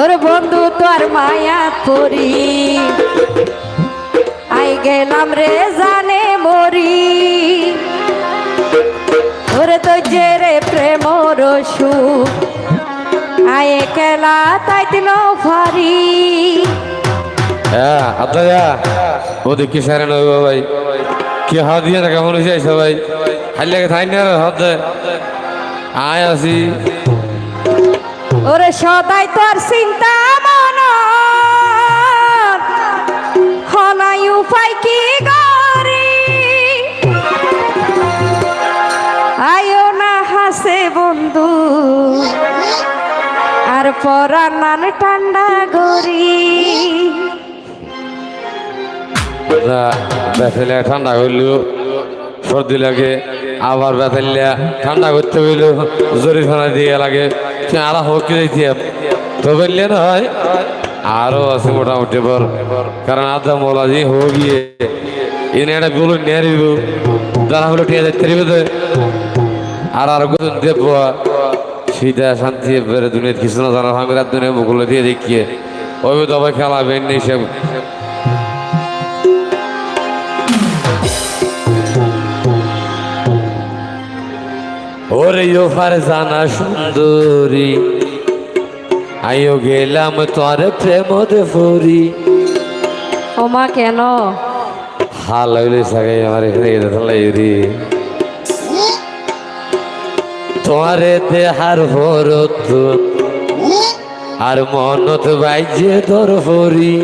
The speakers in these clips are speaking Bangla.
ওর বন্ধু তোর মায়া করি। আই গেলাম রে জানে মরি। ওরে তো যে রে প্রেম রসু আয় খেলা তাই দিন ফারি হ্যাঁ আত্মা ও দেখি সারে নয় ভাই। কি থাই আয় আসি। ওরে সদাই তোর চিন্তা মন হনাই উপায় কি গরি? আয়ো না হাসে বন্ধু। আর পরার নান ঠান্ডা গরি। ঠান্ডা হইল সর্দি লাগে। আবার বেথাইলে ঠান্ডা করতে হইল জরিফানা দিয়ে লাগে। আর হোক কি দিতে তো বললে না হয়, আরও আছে মোটামুটি বর কারণ আদা মোলা যে হো গিয়ে এনে একটা গুলো নিয়ে দিব যারা হলো টিয়া যাইতে দিবে তো আর আর কত দেব সিধা শান্তি বেড়ে দুনিয়া কিছু না জানা ভাঙে দুনিয়া মুখগুলো দিয়ে দেখিয়ে। ওই তবে খেলা বেন সব ওরে ইয়ো ফারজানা সুন্দরী। আইও গেলাম তোর প্রেম ফুরি। মা কেন? হাল হইলে সাগাই আমার এখানে থালাই রে। তোমারে দেহার ভরত আর মনত বাইজে তোর ফরি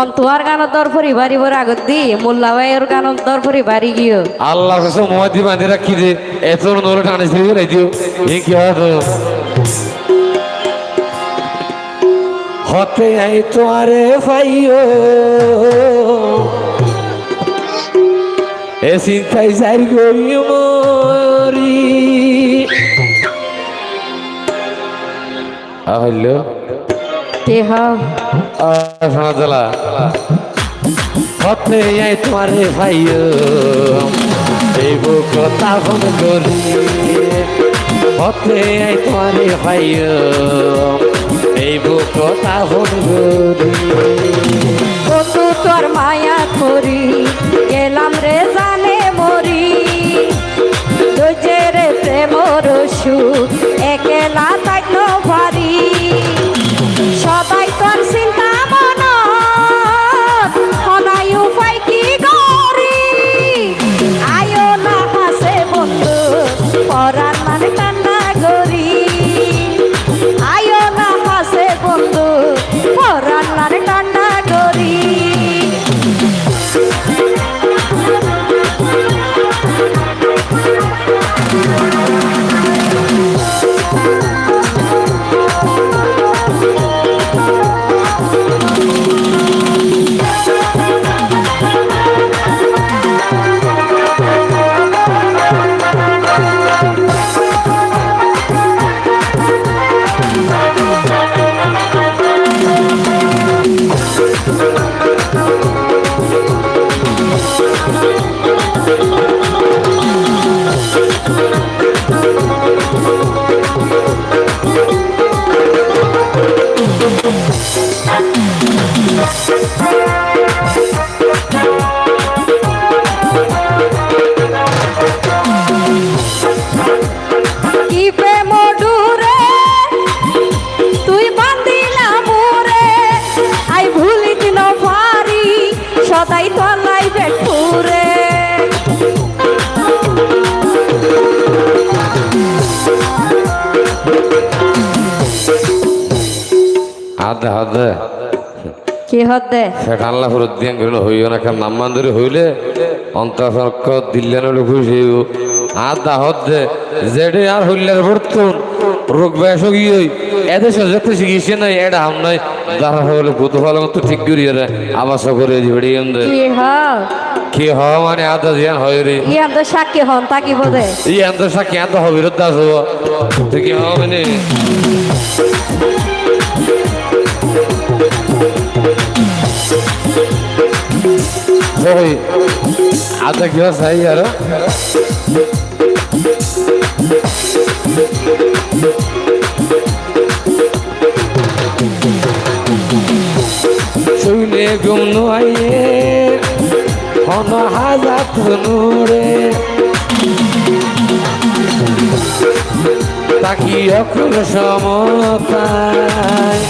মন তোমার গানত দর ফরি বাড়ি বর আগত দি, মোল্লা ভাইয়ের গানত দর ফরি বাড়ি গিয়ে। আল্লাহ কাছে মহাদি বাঁধে রাখি রে এত নরে টানে ছিড়ে রে দিও। এ কি হয় তো? হতে আই তোমারে পাইও। এ চিন্তাই যাই গই মরি। হইল। কে হাও শোনা হতে আই তোমারে পাইও এই কথা তাহন করি হতে আই তোমারে পাইও এই কথা তাহন করি তোর মায়া করি। আদে আদে কি হতে সেটা আল্লাহ ফেরত দিয়ে গেল হইও না কেন? নাম্মান ধরে হইলে খুশি হইব আদা হদ্দে যেডে আর হইলের বর্তন। রোগ ব্যাস গিয়ে এদেশে যেতে শিখিছে নাই এটা হাম নাই। যারা হলে ভূত তো ঠিক করিয়ে রে আবাস করে দিবড়ি এমদে কি কি হ মানে আদা জিয়ান হয় রে। ইয়ান তো সাক্ষী হন তাকি বোধে ই এত সাক্ষী এত হবে দাস হব। তো কি হবে भाई आधा गिलास है यार শুনে গুণ আইয়ে, হন হাজার নুরে তাকি অকুল সমতায়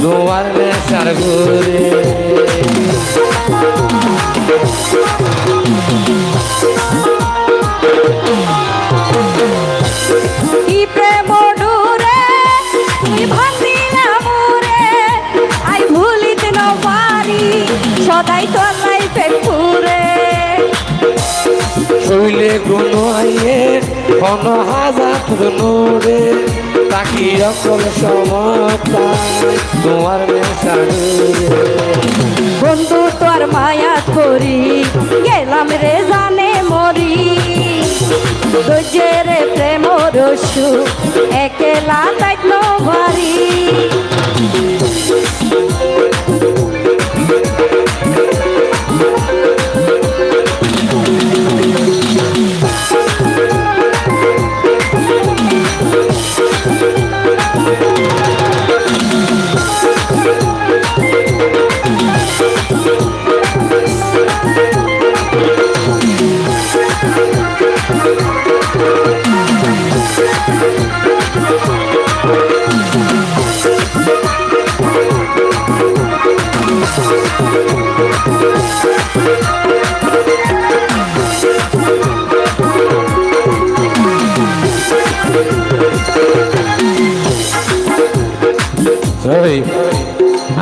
তোমার নেশার ঘুরে সদাই লাইফে ঘুরে। শৈলে গুণ আইয়ে হন হাজাত নুরে তাকি অকুল সমতায় তোমার নেশার বন্ধু তোর মায়া করি গেলাম রে জানে মরি। দুজেরে প্রেম রসু একেলা তাইত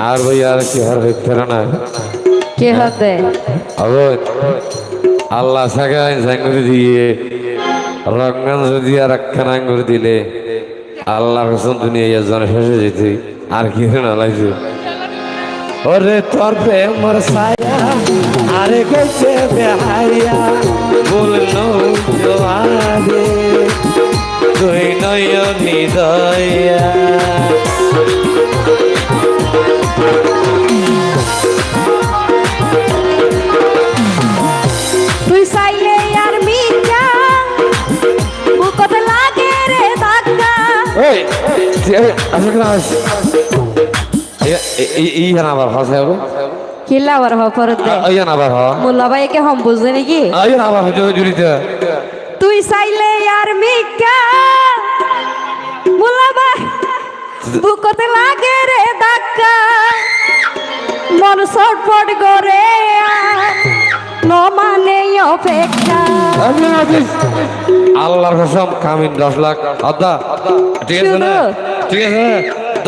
আর ভাই আর কি হার হইতে না। কে হতে? আল্লাহ দিয়ে রঙ্গান যদি আর একখান আঙ্গুর দিলে দুনিয়া শেষে যেতে আর কি না লাগছে ওরে তোর প্রেমর ছায়া আরে কইছে বেহাইয়া বলল জোয়ারে তুই নয়নি দয়া তুই চাইলে আর মিজা বুকত লাগে রে ধাক্কা। ওই আসলে আবার হাসে হবে আবার দে। আবার মোল্লা হম বুঝে নাকি? আবার হচ্ছে জুড়িতে তুই চাইলে আর মিকা। মোল্লা ভাই বুকত লাগে রে ধাক্কা। মন ছটফট করে আর ন অপেক্ষা। আল্লাহর কসম কামিন দশ লাখ। আদা ঠিক আছে ঠিক আছে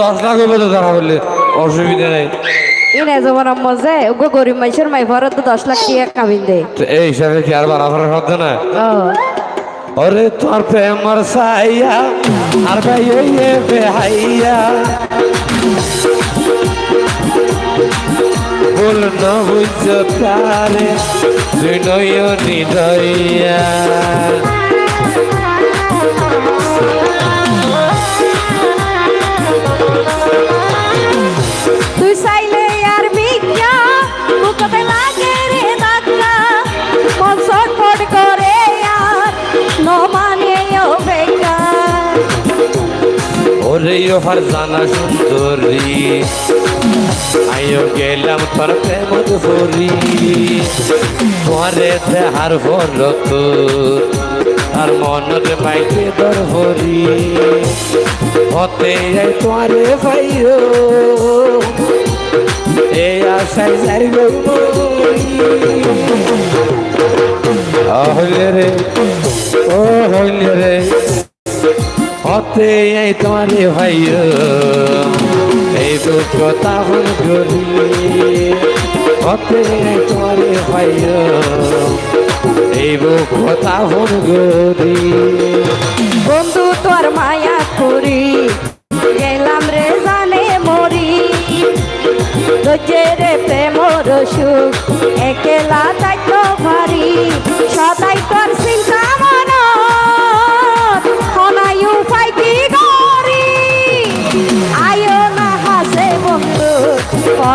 দশ লাখ হবে তো ধরা বললে অসুবিধা নেই। ইনে যেমন মজে ওগো গরিব মানুষের মাই ভরত তো দশ লাখ টাকা কামিন দে। এই হিসাবে কি আর বাড়াবার হতো না? ও। ওরে তোর প্রেমর সাইয়া আর ভাই ওই বেহাইয়া। বল না বুঝছ তারে তুই নয়নি ওরে ওহার জানা সুন্দরী। আইও গেলাম তোর প্রেমত ভরি তোমারে দেহার ভরত আর মনরে পাইতে দর ভরি হতে যাই তোমারে ভাইও এই আশায় যাই রে এই তোমারে ভাইও এই দুঃখ তাহন করি হতে তোমারে ভাইও এই দুঃখ তাহন করি বন্ধু তোর মায়া করি, গেলাম রে জানে মরি। রে প্রেম রসু একেলা তাইত ভারি, সদাই তোর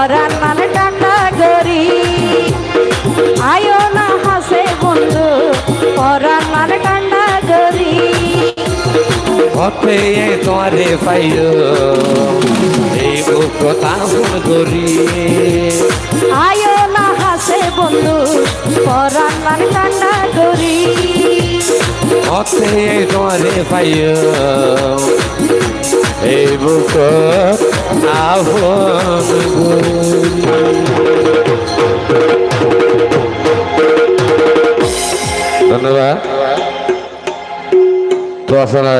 পরাণ মান টাকা গরি আয়ো না হাসে বন্ধু পরাণ মান কান্ডা গরি পথে তোরে পাইল এই কথা গরি আয়ো না হাসে বন্ধু পরাণ মান কান্ডা গরি পথে তোরে পাইল এই বুক আপন ধন্যবাদ। তো আসলে